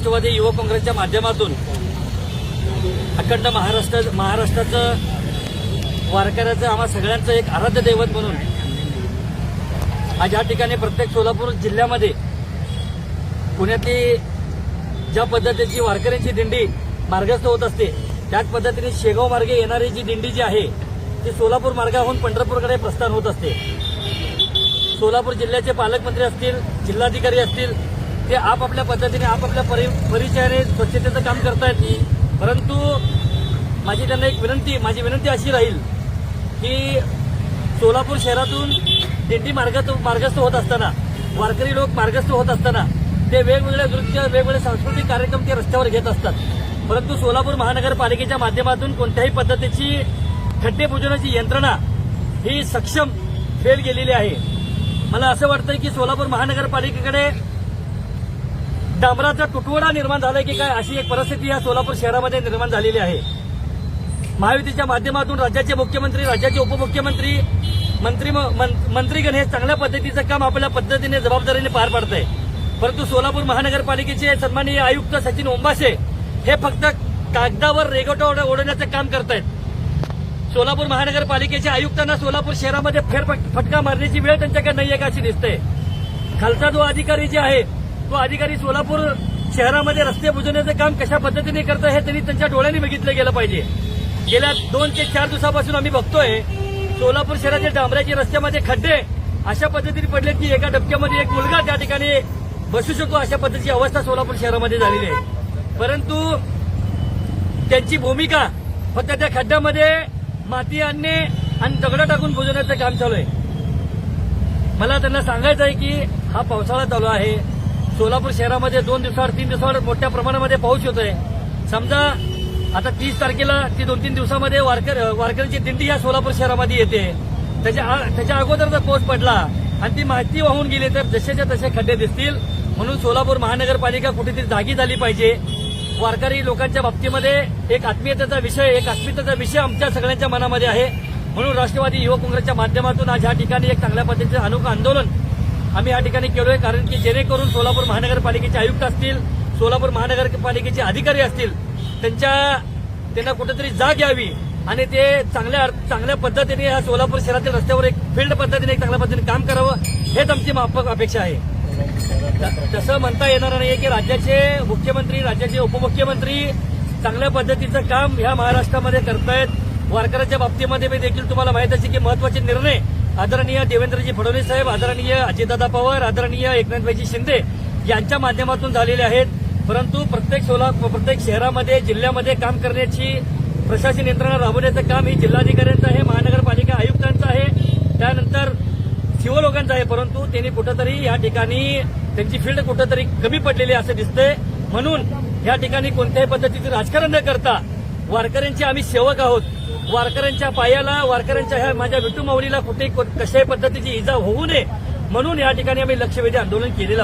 राष्ट्रवादी युवक काँग्रेसच्या माध्यमातून अखंड महाराष्ट्र महाराष्ट्राचं वारकऱ्याचं आम्हा सगळ्यांचं एक आराध्य दैवत म्हणून आज या ठिकाणी प्रत्येक सोलापूर जिल्ह्यामध्ये पुण्यातली ज्या पद्धतीची वारकऱ्यांची दिंडी मार्गस्थ होत असते त्याच पद्धतीने शेगाव मार्गे येणारी जी दिंडी जी आहे ती सोलापूर मार्गाहून पंढरपूरकडे प्रस्थान होत असते. सोलापूर जिल्ह्याचे पालकमंत्री असतील जिल्हाधिकारी असतील ते आपापल्या पद्धतीने आपापल्या परि परिचयाने स्वच्छतेचं काम करतायत परंतु माझी त्यांना एक विनंती माझी विनंती अशी राहील की सोलापूर शहरातून दिंडी मार्गात मार्गस्थ होत असताना वारकरी लोक मार्गस्थ होत असताना ते वेगवेगळ्या नृत्य वेगवेगळे सांस्कृतिक कार्यक्रम ते रस्त्यावर घेत असतात. परंतु सोलापूर महानगरपालिकेच्या माध्यमातून कोणत्याही पद्धतीची खड्डे बुजवण्याची यंत्रणा ही सक्षम फेल गेलेली आहे. मला असं वाटतं की सोलापूर महानगरपालिकेकडे डांबराचा तुटवडा निर्माण झालाय की काय अशी एक परिस्थिती या सोलापूर शहरामध्ये निर्माण झालेली आहे. महायुतीच्या माध्यमातून राज्याचे मुख्यमंत्री राज्याचे उपमुख्यमंत्री मंत्री मंत्रीगण हे चांगल्या पद्धतीचं काम आपल्या पद्धतीने जबाबदारीने पार पाडत आहे परंतु सोलापूर महानगरपालिकेचे सन्माननीय आयुक्त सचिन ओंबासे हे फक्त कागदावर रेगोटा ओढ- ओढवण्याचं काम करतायत. सोलापूर महानगरपालिकेच्या आयुक्तांना सोलापूर शहरामध्ये फेरफटका मारण्याची वेळ त्यांच्याकडे नाही आहे का अशी दिसते खालचा जो अधिकारी जे आहे तो अधिकारी सोलापूर शहरामध्ये रस्ते बुजवण्याचं काम कशा पद्धतीने करत हे त्यांनी त्यांच्या डोळ्यांनी बघितलं गेलं पाहिजे. गेल्या दोन ते चार दिवसापासून आम्ही बघतोय सोलापूर शहरातील डांबऱ्याच्या रस्त्यामध्ये खड्डे अशा पद्धतीने पडले की एका डबक्यामध्ये एक मुलगा त्या ठिकाणी बसू शकतो अशा पद्धतीची अवस्था सोलापूर शहरामध्ये झालेली आहे. परंतु त्यांची भूमिका फक्त त्या खड्ड्यामध्ये माती आणणे आणि दगडं टाकून बुजवण्याचं काम चालू आहे. मला त्यांना सांगायचं आहे की हा पावसाळा चालू आहे. सोलापूर शहरामध्ये दोन दिवसावर तीन दिवसावर मोठ्या प्रमाणामध्ये पाऊस होतोय समजा आता तीस तारखेला ती दोन तीन दिवसामध्ये वारकर वारकऱ्यांची दिंडी या सोलापूर शहरामध्ये येते. त्याच्या आ- त्याच्या अगोदर जर पाऊस पडला आणि ती माहिती वाहून गेली तर जसेच्या तसे खड्डे दिसतील. म्हणून सोलापूर महानगरपालिका कुठेतरी जागी झाली पाहिजे. वारकरी लोकांच्या बाबतीमध्ये एक आत्मीयतेचा विषय एक अस्मितेचा विषय आमच्या सगळ्यांच्या मनामध्ये आहे. म्हणून राष्ट्रवादी युवक काँग्रेसच्या माध्यमातून आज या ठिकाणी एक चांगल्या पद्धतीचं अनोखं आंदोलन आम्ही या ठिकाणी केलोय कारण की जेणेकरून सोलापूर महानगरपालिकेचे आयुक्त असतील सोलापूर महानगरपालिकेचे अधिकारी असतील त्यांच्या त्यांना कुठेतरी जाग यावी आणि ते चांगल्या चांगल्या पद्धतीने या सोलापूर शहरातील रस्त्यावर एक फील्ड पद्धतीने एक चांगल्या पद्धतीने काम करावं हेच आमची माफक अपेक्षा आहे. तसं म्हणता येणार नाही की राज्याचे मुख्यमंत्री राज्याचे उपमुख्यमंत्री चांगल्या पद्धतीचं काम ह्या महाराष्ट्रामध्ये करतायत. वारकऱ्याच्या बाबतीमध्ये मी देखील तुम्हाला माहीत असेल की महत्त्वाचे निर्णय आदरणीय देवेंद्रजी फडणवीस साहेब आदरणीय अजितदादा पवार आदरणीय एकनाथभाईजी शिंदे यांच्या माध्यमातून झालेले आहेत. परंतु प्रत्येक सोला प्रत्येक शहरामध्ये जिल्ह्यामध्ये काम करण्याची प्रशासन यंत्रणा राबवण्याचं काम ही जिल्हाधिकाऱ्यांचं आहे महानगरपालिका आयुक्तांचं आहे. त्यानंतर शिवलोकांचं आहे परंतु त्यांनी कुठंतरी या ठिकाणी त्यांची फील्ड कुठंतरी कमी पडलेली असं दिसतंय. म्हणून या ठिकाणी कोणत्याही पद्धतीचं राजकारण न करता वारकऱ्यांचे आम्ही सेवक आहोत. वारकऱ्यांच्या पायाला वारकऱ्यांच्या ह्या माझ्या विटू माऊलीला कुठे कशाही पद्धतीची इजा होऊ नये म्हणून या ठिकाणी आम्ही लक्षवेधी आंदोलन केलेलं